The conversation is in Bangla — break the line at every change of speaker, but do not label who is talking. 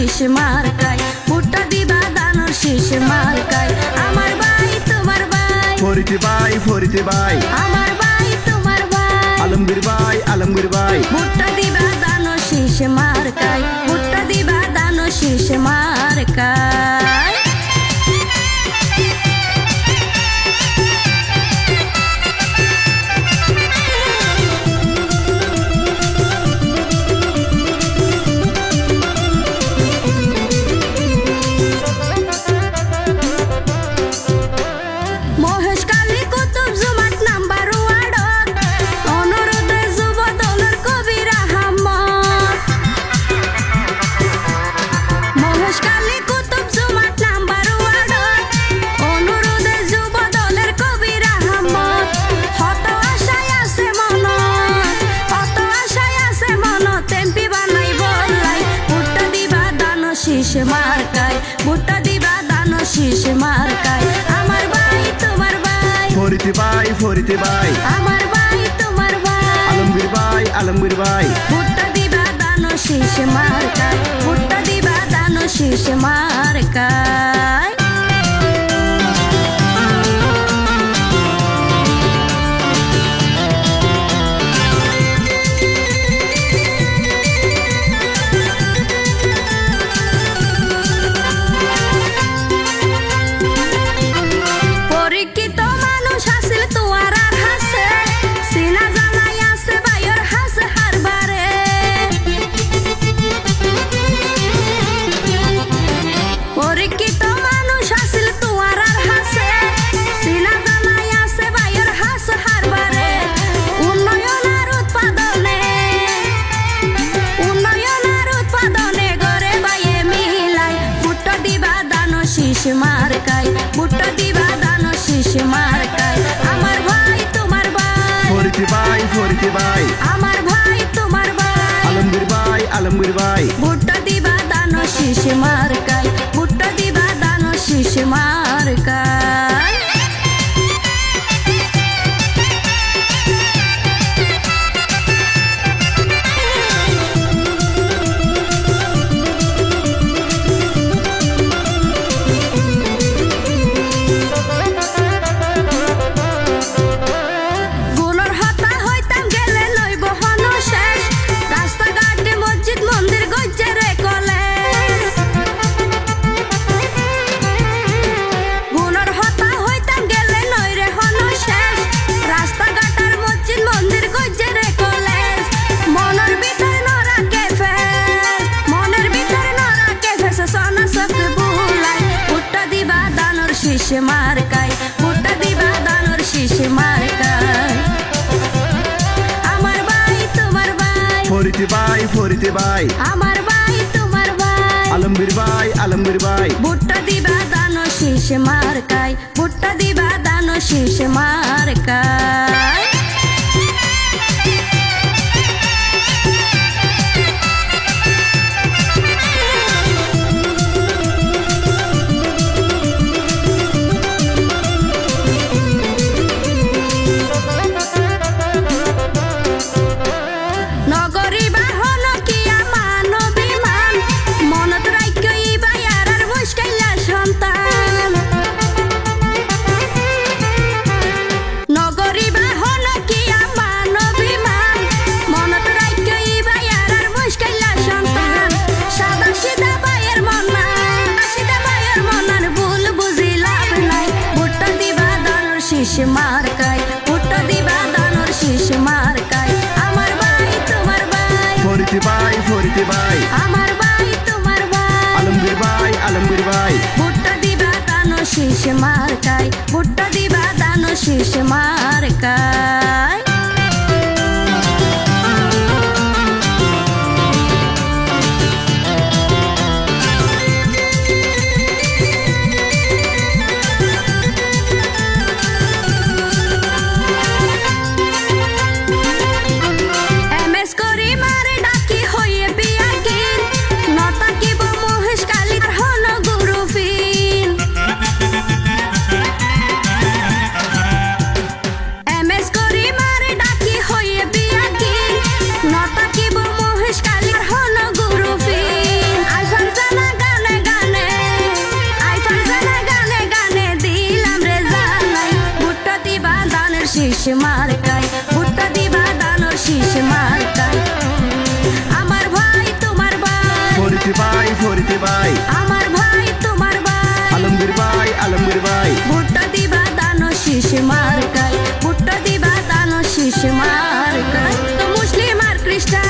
শীষ মার্কায় ভুট্টা দিবা দানোর শীষ মার্কায়। আমার ভাই তোমার ভাই
ফরিতে ভাই ফরিতে ভাই
আমার ভাই তোমার ভাই
আলমগীর ভাই আলমগীর ভাই
ভুট্টা দিবা দানোর শীষ মার্কায় ভুট্টা দিবা দানো শীষ মার্কায় আমার ভাই তোমার ভাই।
ফরিতে ভাই ফরিতে ভাই।
আমার ভাই তোমার ভাই।
আলমগীর ভাই আলমগীর ভাই।
ভুট্টা দিবা দান শীষ মার্কায়। ভুট্টা দিবা দান শীষ পরীক্ষিত শীষ মার্কায়। ভুট্টা দিবা দান শীষ মার্কায়। আমার ভাই তোমার ভাই।
ফরিতে ভাই ফরিতে ভাই।
আমার ভাই তোমার ভাই।
আলমগীর ভাই আলমগীর ভাই।
ভুট্টা দিবা দানো শিশু মার্কায়। শীষ মার্কায় ভুট্টা দিবা দানর শীষ মার্কায় আমার ভাই তোমার ভাই।
ফরিতে ভাই ফরিতে ভাই।
আমার ভাই তোমার ভাই।
আলমগীর ভাই আলমগীর ভাই।
ভুট্টা দিবা দানো শীষ মার্কায় ভুট্টা দিবা দান শীষ মার্কায় মার্কায়। ভুট্টা দিবা দানর শীষ মার্কায়। আমার ভাই তোমার ভাই
ফরিতে ভাই ফরিতে ভাই।
আমার ভাই তোমার ভাই
আলমগীর ভাই আলমগীর ভাই।
ভুট্টা দিবা দানো শীষ মার্কায়। ভুট্টা দিবা দানো শীষ মার্কায়। শীষ মার্কায়। ভুট্টা দিবা দানোর শীষ মার্কায়। আমার ভাই তোমার ভাই।
ফরিদি ভাই ফরিদি ভাই
আমার ভাই তোমার ভাই।
আলমগীর ভাই আলমগীর ভাই।
ভুট্টা দিবা দানোর শীষ মার্কায়। ভুট্টা দিবা দানোর শীষ মার্কায়। তো মুসলিম আর খ্রিস্টান